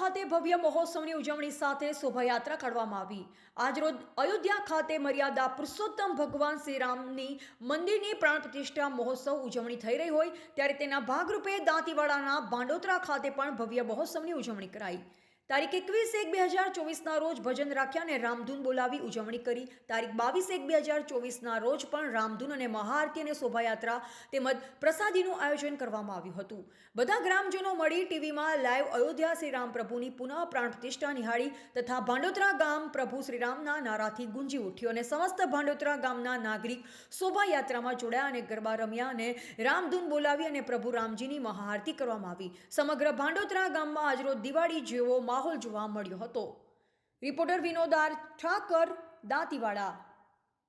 ખાતે ભવ્ય મહોત્સવની ઉજવણી સાથે શોભાયાત્રા કાઢવામાં આવી. આજરોજ અયોધ્યા ખાતે મર્યાદા પુરુષોત્તમ ભગવાન શ્રીરામની મંદિરની પ્રાણ પ્રતિષ્ઠા મહોત્સવ ઉજવણી થઈ રહી હોય, ત્યારે તેના ભાગરૂપે દાંતીવાડાના ભાંડોતરા ખાતે પણ ભવ્ય મહોત્સવની ઉજવણી કરાઈ. તારીખ એકવીસ એક બે હજાર ચોવીસના રોજ ભજન રાખ્યા અને રામધૂન બોલાવી ઉજવણી કરી. તારીખ બાવીસ એક બે હજાર ચોવીસના રોજ પણ રામધૂન અને મહાઆરતી અને શોભાયાત્રા તેમજ પ્રસાદીનું આયોજન કરવામાં આવ્યું હતું. બધા ગ્રામજનો મળી ટીવીમાં લાઈવ અયોધ્યા શ્રી રામ પ્રભુની પુનઃ પ્રાણ પ્રતિષ્ઠા નિહાળી તથા ભાંડોતરા ગામ પ્રભુ શ્રીરામના નારાથી ગુંજી ઉઠ્યો અને સમસ્ત ભાંડોતરા ગામના નાગરિક શોભાયાત્રામાં જોડાયા અને ગરબા રમ્યા અને રામધૂન બોલાવી અને પ્રભુ રામજીની મહાઆરતી કરવામાં આવી. સમગ્ર ભાંડોતરા ગામમાં આજરોજ દિવાળી જેવો માહોલ જોવા મળ્યો હતો. રિપોર્ટર વિનોદાર ઠાકર દાંતીવાડા.